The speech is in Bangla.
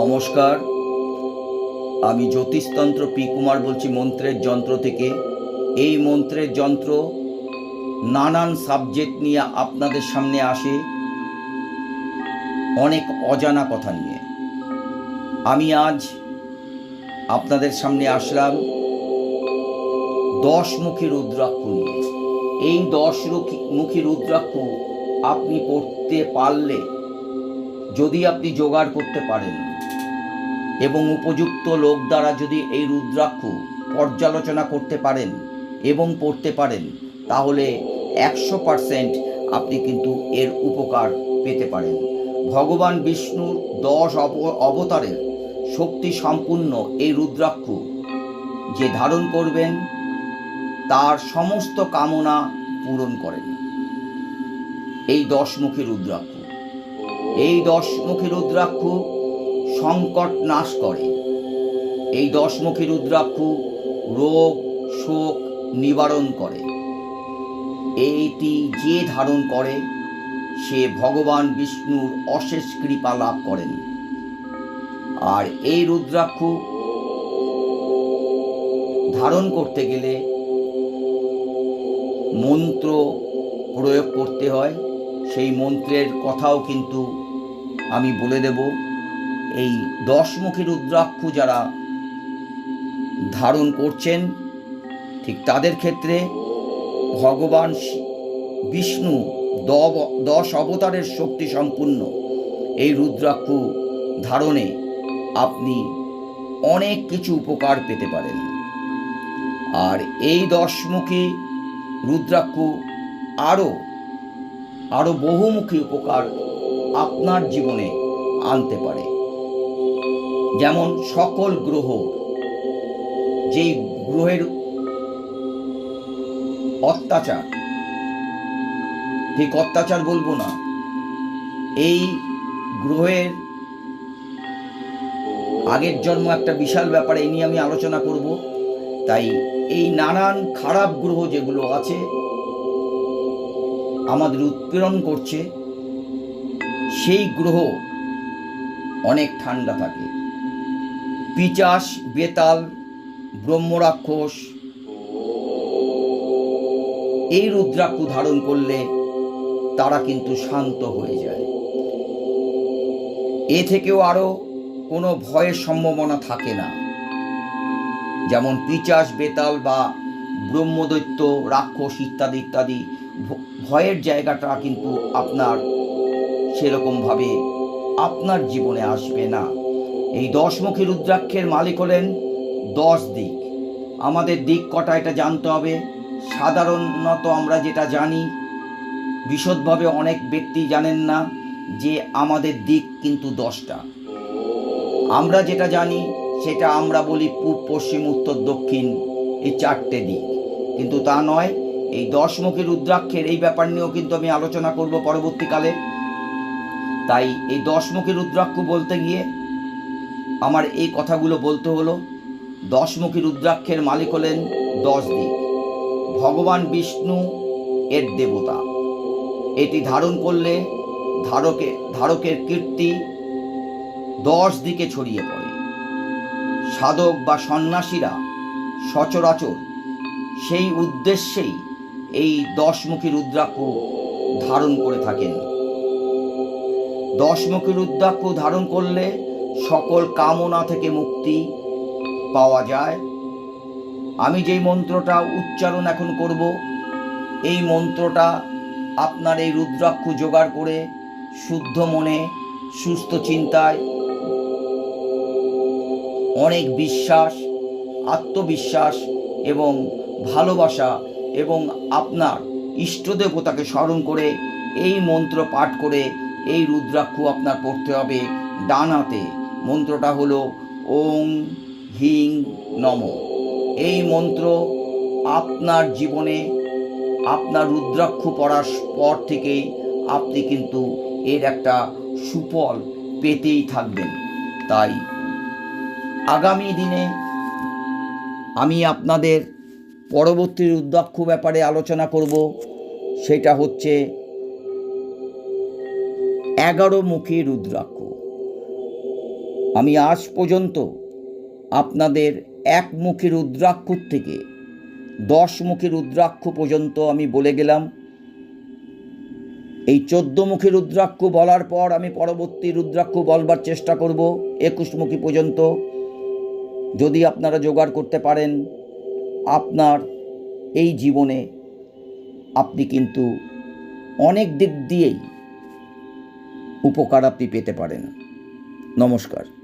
নমস্কার। আমি জ্যোতিষতন্ত্র পি কুমার বলছি মন্ত্রের যন্ত্র থেকে। এই মন্ত্রের যন্ত্র নানান সাবজেক্ট নিয়ে আপনাদের সামনে আসে। অনেক অজানা কথা নিয়ে। আমি আজ আপনাদের সামনে আসলাম দশমুখী রুদ্রাক্ষ নিয়ে। এই দশ মুখী রুদ্রাক্ষ আপনি পড়তে পারলে, যদি আপনি জোগাড় করতে পারেন এবং উপযুক্ত লোক দ্বারা যদি এই রুদ্রাক্ষ পর্যালোচনা করতে পারেন এবং পড়তে পারেন, তাহলে একশো পারসেন্ট আপনি কিন্তু এর উপকার পেতে পারেন। ভগবান বিষ্ণুর দশ অব- অবতারের শক্তি সম্পূর্ণ এই রুদ্রাক্ষ যে ধারণ করবেন, তার সমস্ত কামনা পূরণ করেন। এই দশমুখী রুদ্রাক্ষ। এই দশমুখী রুদ্রাক্ষ সংকট নাশ করে। এই দশমুখী রুদ্রাক্ষ রোগ, শোক নিবারণ করে। এইটি যে ধারণ করে, সে ভগবান বিষ্ণুর অশেষ কৃপা লাভ করেন। আর এই রুদ্রাক্ষ ধারণ করতে গেলে মন্ত্র প্রয়োগ করতে হয়। সেই মন্ত্রের কথাও কিন্তু আমি বলে দেব। এই দশমুখী রুদ্রাক্ষ যারা ধারণ করছেন, ঠিক তাদের ক্ষেত্রে ভগবান বিষ্ণু দব- দশ অবতারের শক্তি সম্পূর্ণ। এই রুদ্রাক্ষ ধারণে আপনি অনেক কিছু উপকার পেতে পারেন। আর এই দশমুখী রুদ্রাক্ষ আরও আরও বহুমুখী উপকার আপনার জীবনে আনতে পারে। যেমন সকল গ্রহ, যেই গ্রহের অত্যাচার, ঠিক অত্যাচার বলব না, এই গ্রহের আগের জন্ম একটা বিশাল ব্যাপার এই নিয়ে আমি আলোচনা করব। তাই এই নানান খারাপ গ্রহ যেগুলো আছে, আমাদের উৎপীড়ন করছে, সেই গ্রহ অনেক ঠান্ডা থাকে। পিচাস, বেতাল, ব্রহ্মরাক্ষস। এই রুদ্রাক্ষ ধারণ করলে তারা কিন্তু শান্ত হয়ে যায়। এ থেকেও আরও কোনো ভয়ের সম্ভাবনা থাকে না। যেমন পিচাস, বেতাল বা ব্রহ্মদৈত্য, রাক্ষস ইত্যাদি ইত্যাদি ভয়ের জায়গাটা কিন্তু আপনার সেরকমভাবে আপনার জীবনে আসবে না। এই দশমুখী রুদ্রাক্ষের মালিক হলেন দশ দিক। আমাদের দিক কটা এটা জানতে হবে। সাধারণত আমরা যেটা জানি, বিশদভাবে অনেক ব্যক্তি জানেন না যে আমাদের দিক কিন্তু দশটা। আমরা যেটা জানি, সেটা আমরা বলি পূব, পশ্চিম, উত্তর, দক্ষিণ এই চারটে দিক। কিন্তু তা নয়, এই দশমুখী রুদ্রাক্ষের এই ব্যাপার নিয়েও কিন্তু আমি আলোচনা করব পরবর্তীকালে। তাই এই দশমুখী রুদ্রাক্ষ বলতে গিয়ে আমার এই কথাগুলো বলতে হলো। দশমুখী রুদ্রাক্ষের মালিক হলেন দশ দিক ভগবান বিষ্ণু এর দেবতা। এটি ধারণ করলে ধারকে, ধারকের কীর্তি দশ দিকে ছড়িয়ে পড়ে। সাধক বা সন্ন্যাসীরা সচরাচর সেই উদ্দেশ্যেই এই দশমুখী রুদ্রাক্ষ ধারণ করে থাকেন। দশমুখী রুদ্রাক্ষ ধারণ করলে সকল কামনা থেকে মুক্তি পাওয়া যায়। আমি যেই মন্ত্রটা উচ্চারণ এখন করব, এই মন্ত্রটা আপনার এই রুদ্রাক্ষ জোগাড় করে শুদ্ধ মনে, সুস্থ চিন্তায় অনেক বিশ্বাস, আত্মবিশ্বাস এবং ভালোবাসা এবং আপনার ইষ্টদেবতাকে স্মরণ করে এই মন্ত্র পাঠ করে এই রুদ্রাক্ষ আপনার পড়তে হবে ডান হাতে মন্ত্রটা হলো ওং হিং নম। এই মন্ত্র আপনার জীবনে আপনার রুদ্রাক্ষ পড়ার পর থেকেই আপনি কিন্তু এর একটা সুফল পেতেই থাকবেন। তাই আগামী দিনে আমি আপনাদের পরবর্তী রুদ্রাক্ষ ব্যাপারে আলোচনা করব। সেটা হচ্ছে এগারো মুখী রুদ্রাক্ষ। আমি আজ পর্যন্ত আপনাদের একমুখী রুদ্রাক্ষর থেকে দশমুখী রুদ্রাক্ষ পর্যন্ত আমি বলে গেলাম। এই চোদ্দমুখী রুদ্রাক্ষ বলার পর আমি পরবর্তী রুদ্রাক্ষ বলবার চেষ্টা করব একুশমুখী পর্যন্ত। যদি আপনারা জোগাড় করতে পারেন, আপনার এই জীবনে আপনি কিন্তু অনেক দিক দিয়েই উপকার আপনি পেতে পারেন। নমস্কার।